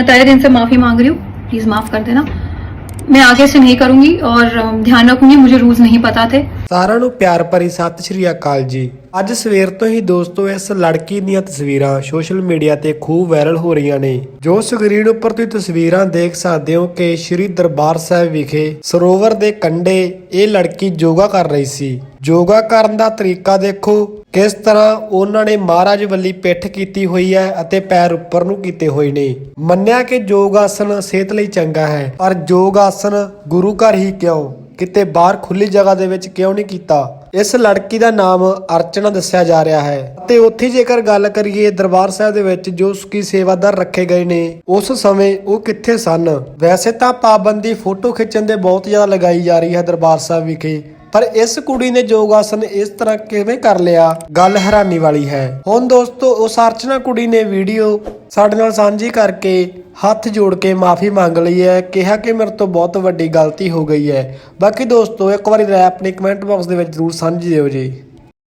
मैं तय दिन से माफी मांग रही हूँ प्लीज माफ कर देना मैं आगे से नहीं करूंगी और अ, ध्यान रखूंगी मुझे रूल्स नहीं पता थे ਸਾਰਿਆਂ ਨੂੰ ਪਿਆਰ ਭਰੀ ਸਤਿ ਸ਼੍ਰੀ ਅਕਾਲ ਜੀ ਅੱਜ ਸਵੇਰ ਤੋਂ ਹੀ ਦੋਸਤੋ ਇਸ ਲੜਕੀ ਦੀਆਂ ਤਸਵੀਰਾਂ ਸੋਸ਼ਲ ਮੀਡੀਆ ਤੇ ਖੂਬ ਵਾਇਰਲ ਹੋ ਰਹੀਆਂ ਨੇ ਜੋ ਸਕਰੀਨ ਉੱਪਰ ਤੁਸੀਂ ਤਸਵੀਰਾਂ ਦੇਖ ਸਕਦੇ ਹੋ ਕਿ ਸ਼੍ਰੀ ਦਰਬਾਰ ਸਾਹਿਬ ਵਿਖੇ ਸਰੋਵਰ ਦੇ ਕੰਢੇ ਇਹ ਲੜਕੀ ਯੋਗਾ ਕਰ ਰਹੀ ਸੀ ਯੋਗਾ ਕਰਨ ਦਾ ਤਰੀਕਾ ਦੇਖੋ, ਕਿਸ ਤਰ੍ਹਾਂ ਉਹਨਾਂ ਨੇ ਮਹਾਰਾਜ ਵੱਲੀ ਪਿੱਠ ਕੀਤੀ ਹੋਈ ਹੈ ਅਤੇ ਪੈਰ ਉੱਪਰ ਨੂੰ ਕੀਤੇ ਹੋਏ ਨੇ। ਮੰਨਿਆ ਕਿ ਯੋਗ ਆਸਨ ਸਿਹਤ ਲਈ ਚੰਗਾ ਹੈ, ਪਰ ਯੋਗ ਆਸਨ ਗੁਰੂ ਘਰ ਹੀ ਕਿਉਂ? ਕਿਤੇ ਬਾਹਰ ਖੁੱਲੀ ਜਗ੍ਹਾ ਦੇ ਵਿੱਚ ਕਿਉਂ ਨਹੀਂ ਕੀਤਾ? ਇਸ ਲੜਕੀ ਦਾ ਨਾਮ ਅਰਚਨਾ ਦੱਸਿਆ ਜਾ ਰਿਹਾ ਹੈ। ਤੇ ਉੱਥੇ ਜੇਕਰ ਗੱਲ ਕਰੀਏ ਦਰਬਾਰ ਸਾਹਿਬ ਦੇ ਵਿੱਚ ਜੋ ਉਸकी ਸੇਵਾਦਾਰ ਰੱਖੇ ਗਏ ਨੇ, ਉਸ ਸਮੇਂ ਉਹ ਕਿੱਥੇ ਸਨ? ਵੈਸੇ ਤਾਂ ਪਾਬੰਦੀ ਫੋਟੋ ਖਿੱਚਣ ਦੇ ਬਹੁਤ ਜ਼ਿਆਦਾ ਲਗਾਈ ਜਾ ਰਹੀ ਹੈ ਦਰਬਾਰ ਸਾਹਿਬ ਵਿਖੇ। ਪਰ ਇਸ ਕੁੜੀ ਨੇ ਯੋਗ ਆਸਨ ਇਸ ਤਰ੍ਹਾਂ ਕਿਵੇਂ ਕਰ ਲਿਆ? ਗੱਲ ਹੈਰਾਨੀ ਵਾਲੀ ਹੈ। ਹੁਣ ਦੋਸਤੋ, ਉਸ ਅਰਚਨਾ ਕੁੜੀ ਨੇ ਵੀਡੀਓ ਸਾਡੇ ਨਾਲ ਸਾਂਝੀ ਕਰਕੇ ਹੱਥ ਜੋੜ ਕੇ ਮਾਫੀ ਮੰਗ ਲਈ ਹੈ। ਕਿਹਾ ਕਿ ਮੇਰੇ ਤੋਂ ਬਹੁਤ ਵੱਡੀ ਗਲਤੀ ਹੋ ਗਈ ਹੈ। ਬਾਕੀ ਦੋਸਤੋ, ਇੱਕ ਵਾਰੀ ਰਾਏ ਆਪਣੀ ਕਮੈਂਟ ਬਾਕਸ ਦੇ ਵਿੱਚ ਜ਼ਰੂਰ ਸਾਂਝੀ ਦਿਓ ਜੀ।